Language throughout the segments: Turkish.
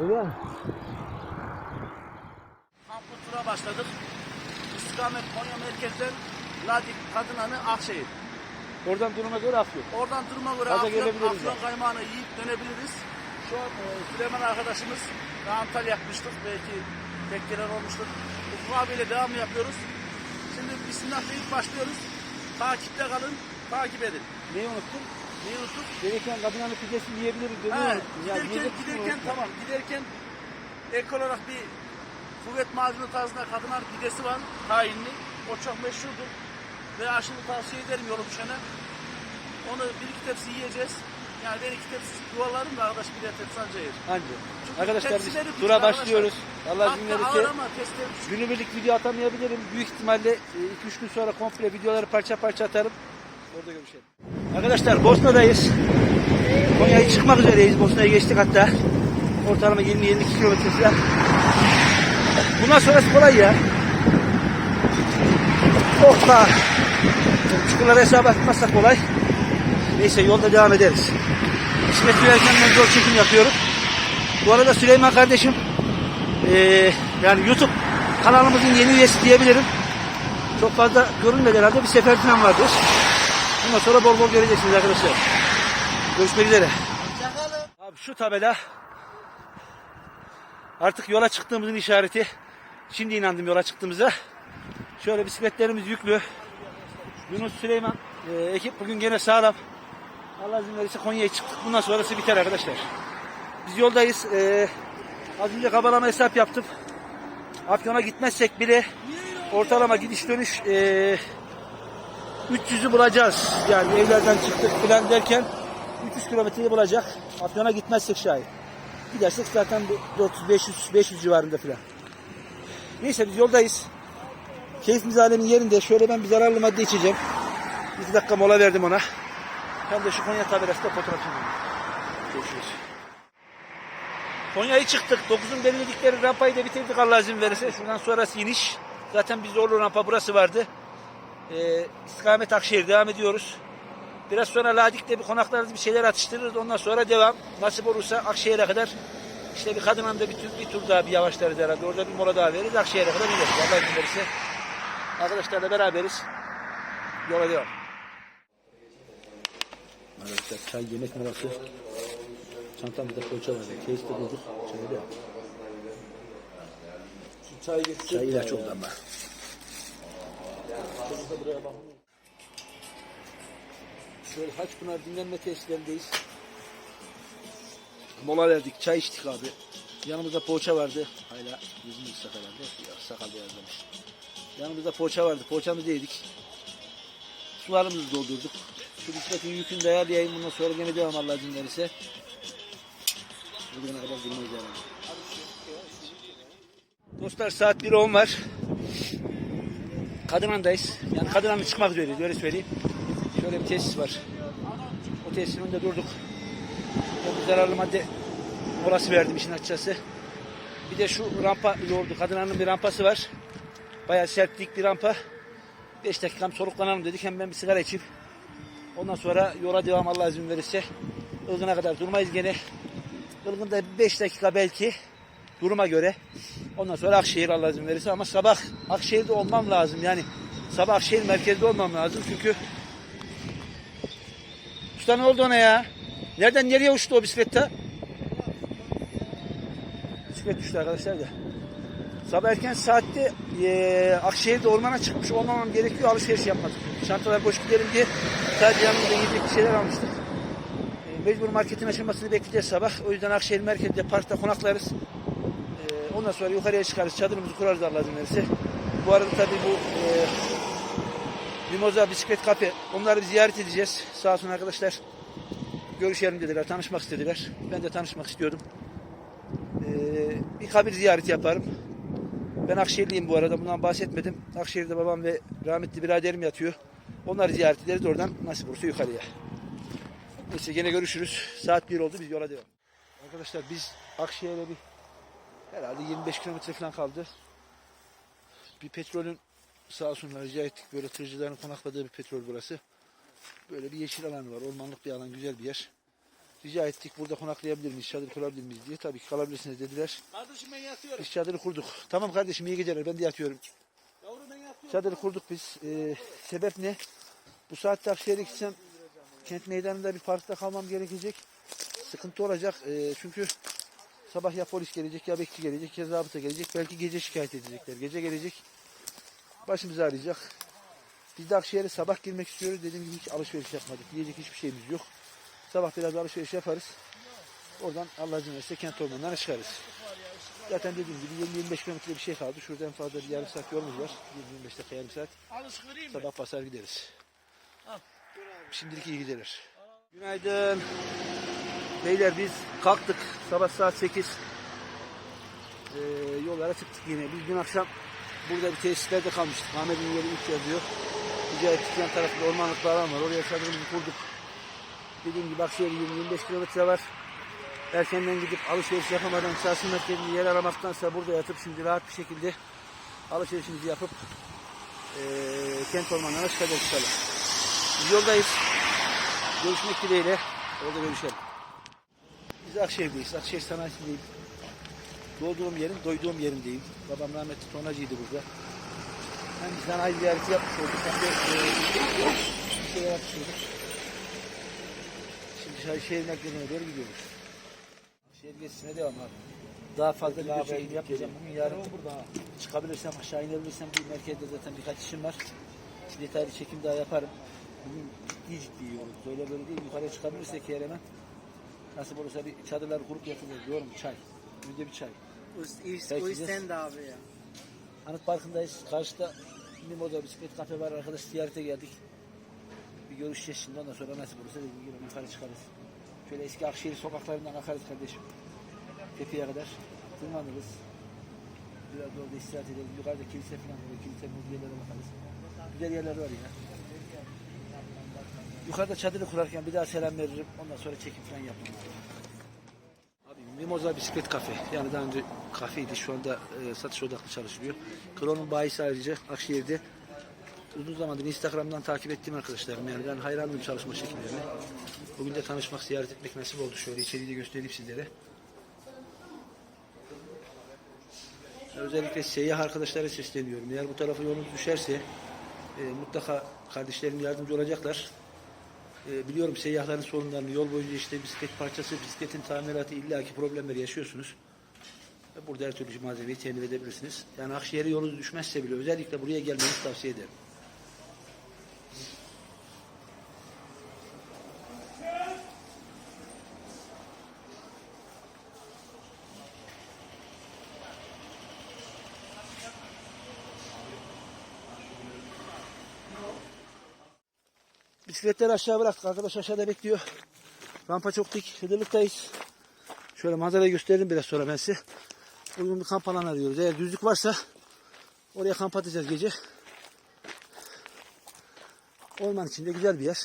Mi? Kampı tura başladık. İstikamet Konya merkezden Ladik, Kadınanı, Akşehir. Oradan duruma göre akıyor. Oradan duruma göre Gaza Afyon, gelebiliriz Afyon yani. kaymağını yiyip dönebiliriz. Şu an e, Süleyman arkadaşımız daha Antalya yapmıştık. Belki tek gelen olmuştur. Ufuk abiyle devam yapıyoruz. Şimdi Bismillah deyip başlıyoruz. Takipte kalın, takip edin. Neyi unuttun? Neyi unuttuk? Gelirken kadınanın pidesini yiyebiliriz. Dedi. Ya, giderken, şey giderken unuttum. tamam. Giderken ek olarak bir kuvvet macunu tarzında kadınlar pidesi var. Tayinli. O çok meşhurdur. Ve aşırı tavsiye ederim yolu düşene. Onu bir iki tepsi yiyeceğiz. Yani ben iki tepsi yuvarlarım da arkadaş bir de tepsi anca yer. Anca. Çünkü Arkadaşlar biz arkadaşlar. başlıyoruz. Allah izin verirse günübirlik video atamayabilirim. Büyük ihtimalle 2-3 gün sonra komple videoları parça parça atarım. Orada görüşelim. Arkadaşlar Bosna'dayız. Konya'ya çıkmak üzereyiz. Bosna'ya geçtik hatta. Ortalama 20-22 kilometre falan. Bundan sonrası kolay ya. Hoppa. Çukurlara hesap atmazsak kolay. Neyse yolda devam ederiz. İsmet Gülerken ben yol çekim yapıyorum. Bu arada Süleyman kardeşim eee, yani YouTube kanalımızın yeni üyesi diyebilirim. Çok fazla görünmedi herhalde. Bir sefer falan vardır. Bundan sonra bol bol göreceksiniz arkadaşlar. Görüşmek üzere. Abi şu tabela artık yola çıktığımızın işareti. Şimdi inandım yola çıktığımıza. Şöyle bisikletlerimiz yüklü. Yunus Süleyman e, ekip bugün gene sağlam. Allah izin verirse Konya'ya çıktık. Bundan sonrası biter arkadaşlar. Biz yoldayız. E, az önce kabalama hesap yaptım. Afyon'a gitmezsek bile ortalama gidiş dönüş e, 300'ü bulacağız. Yani evlerden çıktık falan derken 300 kilometreyi bulacak. Afyon'a gitmezsek şayet. Gidersek zaten bu 400-500 500 civarında falan. Neyse biz yoldayız. Keyfimiz alemin yerinde. Şöyle ben bir zararlı madde içeceğim. Bir dakika mola verdim ona. Hem de şu Konya tabelasında fotoğraf çekelim. Görüşürüz. Konya'yı çıktık. 9'un belirledikleri rampayı da bitirdik Allah izin verirse. Şuradan sonrası iniş. Zaten biz zorlu rampa burası vardı. Ee, istikamet Akşehir devam ediyoruz. Biraz sonra Ladik'te bir konaklarız bir şeyler atıştırırız. Ondan sonra devam. Nasip olursa Akşehir'e kadar işte bir kadın anda bir tur, bir tur daha bir yavaşlarız herhalde. Orada bir mola daha veririz. Akşehir'e kadar ineriz. Allah izin verirse. Arkadaşlarla beraberiz. Yola devam. Arkadaşlar çay yemek molası. Çantamızda poğaça var. Keyifli bulduk. Çayı da. Çay. Çay ilaç oldu ama. Şöyle Haçpınar dinlenme tesislerindeyiz. Mola verdik, çay içtik abi. Yanımızda poğaça vardı. Hala yüzünü ıslak herhalde. Ya, sakal beyazlamış. Yanımızda poğaça vardı. Poğaçamızı yedik. Sularımızı doldurduk. Şu bisikletin yükünü de ayarlayayım. Bundan sonra gene devam Allah izin verirse. Bugüne kadar herhalde. Dostlar saat 1.10 var. Kadınan'dayız. Yani Kadınan'a çıkmak üzereyiz öyle söyleyeyim. Şöyle bir tesis var. O tesisin önünde durduk. Bir zararlı madde molası verdim işin açıkçası. Bir de şu rampa yoğurdu. Kadınan'ın bir rampası var. Bayağı sert dik bir rampa. 5 dakikam soluklanalım dedik. Hem ben bir sigara içeyim. Ondan sonra yola devam Allah izin verirse. Ilgın'a kadar durmayız gene. Ilgın'da 5 dakika belki duruma göre. Ondan sonra Akşehir Allah izin verirse ama sabah Akşehir'de olmam lazım. Yani sabah Akşehir merkezde olmam lazım çünkü Usta ne oldu ona ya? Nereden nereye uçtu o bisiklette? Bisiklet düştü arkadaşlar da. Sabah erken saatte eee Akşehir'de ormana çıkmış olmamam gerekiyor alışveriş yapmadık. Çantalar boş gidelim diye sadece yanımızda yiyecek şeyler almıştık. E, mecbur marketin açılmasını bekleyeceğiz sabah. O yüzden Akşehir merkezde parkta konaklarız. Ondan sonra yukarıya çıkarız. Çadırımızı kurarız Allah izin verirse. Bu arada tabii bu e, Mimoza Bisiklet Kafe onları ziyaret edeceğiz. Sağ olsun arkadaşlar. Görüşelim dediler. Tanışmak istediler. Ben de tanışmak istiyordum. Ee, bir kabir ziyareti yaparım. Ben Akşehirliyim bu arada. Bundan bahsetmedim. Akşehir'de babam ve rahmetli biraderim yatıyor. Onları ziyaret ederiz. Oradan nasip olursa yukarıya. Neyse gene görüşürüz. Saat 1 oldu. Biz yola devam. Arkadaşlar biz Akşehir'e bir Herhalde 25 kilometre falan kaldı. Bir petrolün sağ olsunlar rica ettik. Böyle tırcıların konakladığı bir petrol burası. Böyle bir yeşil alan var. Ormanlık bir alan. Güzel bir yer. Rica ettik burada konaklayabilir miyiz, çadır kurabilir miyiz diye. Tabii ki kalabilirsiniz dediler. Kardeşim ben yatıyorum. Biz çadırı kurduk. Tamam kardeşim iyi geceler ben de yatıyorum. Yavrum ben yatıyorum. Çadırı kurduk biz. Ee, sebep ne? Bu saatte Akşehir'e gitsem kent meydanında bir parkta kalmam gerekecek. Sıkıntı olacak. Ee, çünkü sabah ya polis gelecek ya bekçi gelecek ya zabıta gelecek. Belki gece şikayet edecekler. Gece gelecek. Başımızı arayacak. Biz de Akşehir'e sabah girmek istiyoruz. Dediğim gibi hiç alışveriş yapmadık. Yiyecek hiçbir şeyimiz yok. Sabah biraz alışveriş yaparız. Oradan Allah izin verirse kent ormanlarına çıkarız. Zaten dediğim gibi 20-25 kilometre bir şey kaldı. Şurada en fazla bir yarım saat yolumuz var. 20-25 dakika yarım saat. Sabah basar gideriz. Şimdilik iyi gidelir. Günaydın. Beyler biz kalktık. Sabah saat 8. Ee, yollara çıktık yine. Biz dün akşam burada bir tesislerde kalmıştık. Ahmet'in yeri 3 yazıyor. Rica ettik yan tarafta ormanlıklar alan var. Oraya çadırımızı kurduk. Dediğim gibi Akşehir 20-25 kilometre var. Erkenden gidip alışveriş yapamadan çarşı merkezinde yer aramaktansa burada yatıp şimdi rahat bir şekilde alışverişimizi yapıp eee kent ormanlarına çıkacağız inşallah. Biz yoldayız. Görüşmek dileğiyle. Orada görüşelim. Biz Akşehir'deyiz. Akşehir sanayisindeyim. Doğduğum yerin, doyduğum yerindeyim. Babam rahmetli tonacıydı burada. Hem bir sanayi ziyareti yapmış olduk. Hem de eee, bir şeyler yapmış olduk. Şimdi şehir, şehir merkezine doğru gidiyoruz. Şehir gezisine devam abi. Daha fazla bir çekim yapmayacağım. Bugün yarın burada çıkabilirsem aşağı inebilirsem bir merkezde zaten birkaç işim var. Detaylı çekim daha yaparım. Bugün ciddi ciddi yiyoruz. Öyle böyle değil. Yukarıya çıkabilirsek eğer hemen nasıl olursa bir çadırlar kurup yatacağız diyorum. Çay. Günde bir çay. O, Çay o içeceğiz. yüzden de abi ya. Anıt Parkı'ndayız. Karşıda Mimo'da bisiklet kafe var. Arkadaş ziyarete geldik. Bir görüşeceğiz şimdi. Ondan sonra nasip olursa dediğim gibi yukarı çıkarız. Şöyle eski Akşehir sokaklarından akarız kardeşim. Tepeye kadar tırmanırız. Biraz da orada istirahat ederiz. Yukarıda kilise falan var. Kilise yerlere bakarız. Güzel yerler var ya. Yukarıda çadırı kurarken bir daha selam veririm. Ondan sonra çekim falan yaparım. Abi Mimoza Bisiklet Kafe. Yani daha önce kafeydi. Şu anda e, satış odaklı çalışılıyor. Kron'un bayisi ayrıca Akşehir'de. Uzun zamandır Instagram'dan takip ettiğim arkadaşlarım. Yani ben hayranım çalışma şekillerine. Bugün de tanışmak, ziyaret etmek nasip oldu. Şöyle içeriği de göstereyim sizlere. Özellikle seyyah arkadaşlara sesleniyorum. Eğer bu tarafa yolunuz düşerse e, mutlaka kardeşlerim yardımcı olacaklar. E, biliyorum seyyahların sorunlarını yol boyunca işte bisiklet parçası, bisikletin tamiratı illaki problemleri yaşıyorsunuz. Ve burada her türlü malzemeyi temin edebilirsiniz. Yani Akşehir'e yolunuz düşmezse bile özellikle buraya gelmenizi tavsiye ederim. Bisikletleri aşağı bıraktık. Arkadaş aşağıda bekliyor. Rampa çok dik. Hıdırlıktayız. Şöyle manzarayı gösterelim biraz sonra ben size. Uygun bir kamp alanı arıyoruz. Eğer düzlük varsa oraya kamp atacağız gece. Orman içinde güzel bir yer.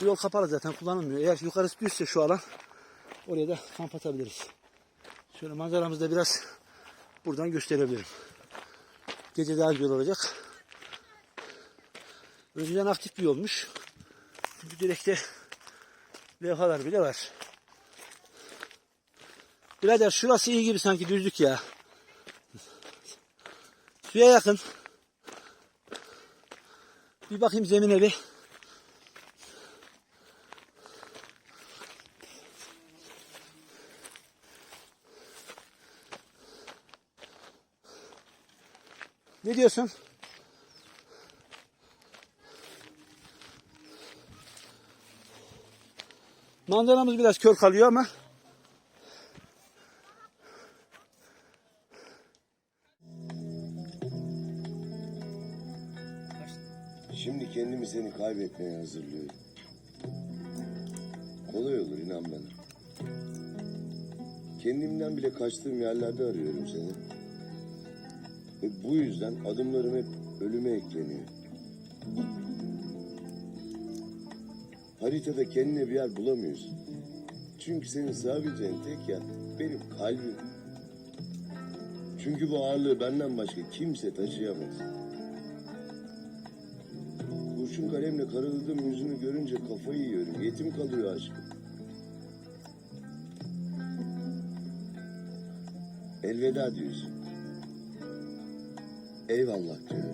Bu yol kapalı zaten kullanılmıyor. Eğer yukarısı düzse şu alan oraya da kamp atabiliriz. Şöyle manzaramızı da biraz buradan gösterebilirim. Gece daha güzel olacak. Önceden aktif bir yolmuş. Çünkü direkte levhalar bile var. Birader şurası iyi gibi sanki düzlük ya. Suya yakın. Bir bakayım zemine bir. Ne diyorsun? Manzaramız biraz kör kalıyor ama Şimdi kendimi seni kaybetmeye hazırlıyorum. Kolay olur inan bana. Kendimden bile kaçtığım yerlerde arıyorum seni. Ve bu yüzden adımlarım hep ölüme ekleniyor. Haritada kendine bir yer bulamıyorsun. Çünkü senin sığabileceğin tek yer benim kalbim. Çünkü bu ağırlığı benden başka kimse taşıyamaz. Kurşun kalemle karaladığım yüzünü görünce kafayı yiyorum. Yetim kalıyor aşkım. Elveda diyorsun. Eyvallah diyorum.